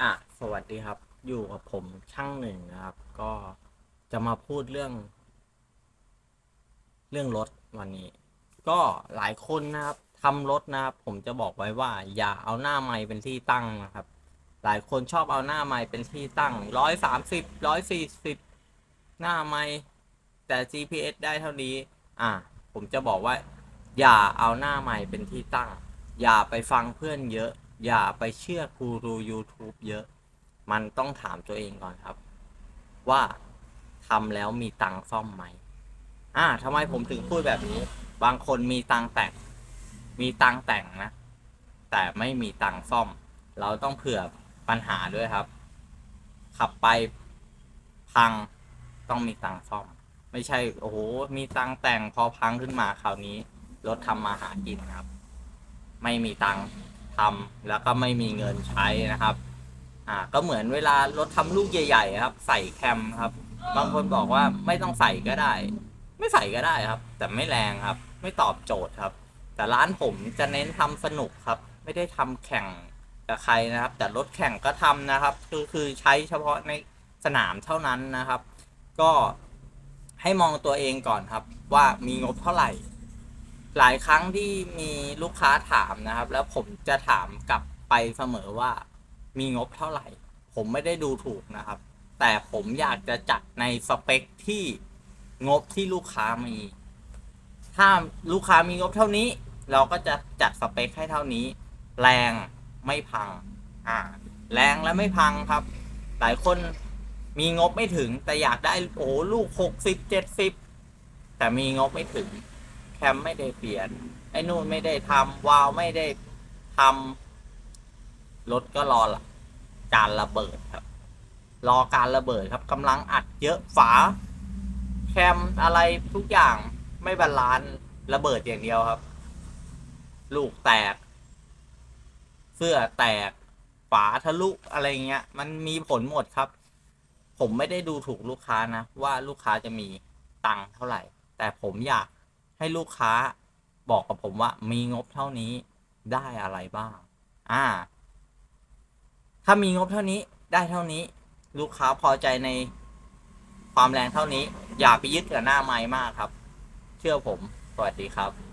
อะสวัสดีครับ อยู่กับผมช่างหนึ่งนะครับ ก็จะมาพูดเรื่อง เรื่องรถวันนี้ ก็หลายคนนะครับทำรถนะครับ ผมจะบอกไว้ว่า อย่าเอาหน้าไม้เป็นที่ตั้งนะครับ หลายคนชอบเอาหน้าไม้เป็นที่ตั้งร้อยสามสิบร้อยสี่สิบหน้าไม้แต่ GPS ได้เท่านี้ อะผมจะบอกว่า อย่าเอาหน้าไม้เป็นที่ตั้ง อย่าไปฟังเพื่อนเยอะ อย่าไปเชื่อกูรู YouTube เยอะ มันต้องถามตัวเองก่อนครับ ว่าทำแล้วมีตังค์ซ่อมไหม อ่าทำไมผมถึงพูดแบบนี้ บางคนมีตังค์แต่ง มีตังค์แต่งนะ แต่ไม่มีตังค์ซ่อม เราต้องเผื่อปัญหาด้วยครับ ขับไปพังต้องมีตังค์ซ่อม ไม่ใช่ โอ้โห มีตังค์แต่งพอพังขึ้นมาคราวนี้ รถทำมาหากินครับ ไม่มีตังค์ ทำแล้วก็ไม่มีเงินใช้นะครับ อ่า ก็เหมือนเวลารถทำลูกใหญ่ๆครับ ใส่แคมครับ บางคนบอกว่าไม่ต้องใส่ก็ได้ ไม่ใส่ก็ได้ครับ แต่ไม่แรงครับ ไม่ตอบโจทย์ครับ แต่ร้านผมจะเน้นทำสนุกครับ ไม่ได้ทำแข่งกับใครนะครับ แต่รถแข่งก็ทำนะครับ คือคือใช้เฉพาะในสนามเท่านั้นนะครับ ก็ให้มองตัวเองก่อนครับ ว่ามีงบเท่าไหร่ หลายครั้งที่มีลูกค้าถามนะครับ แล้วผมจะถามกลับไปเสมอว่ามีงบเท่าไหร่ ผมไม่ได้ดูถูกนะครับ แต่ผมอยากจะจัดในสเปคที่งบที่ลูกค้ามี ถ้าลูกค้ามีงบเท่านี้ เราก็จะจัดสเปคให้เท่านี้ แรงไม่พัง อ่า แรงและไม่พังครับ หลายคนมีงบไม่ถึงแต่อยากได้โอ้ลูกหกสิบเจ็ดสิบแต่มีงบไม่ถึง แคมไม่ได้เปลี่ยน ไอ้นู่นไม่ได้ทำวาล์วไม่ได้ทำรถก็รอละการระเบิดครับ รอการระเบิดครับกำลังอัดเยอะฝา แคมอะไรทุกอย่างไม่บาลานซ์ระเบิดอย่างเดียวครับ ลูกแตก เสื้อแตกฝาทะลุอะไรเงี้ย มันมีผลหมดครับ ผมไม่ได้ดูถูกลูกค้านะ ว่าลูกค้าจะมีตังค์เท่าไหร่ แต่ผมอยาก ให้ลูกค้าบอกกับผมว่ามีงบเท่านี้ได้อะไรบ้าง อ่า ถ้ามีงบเท่านี้ได้เท่านี้ ลูกค้าพอใจในความแรงเท่านี้ อย่าไปยึดกับหน้าไม้มากครับ เชื่อผม สวัสดีครับ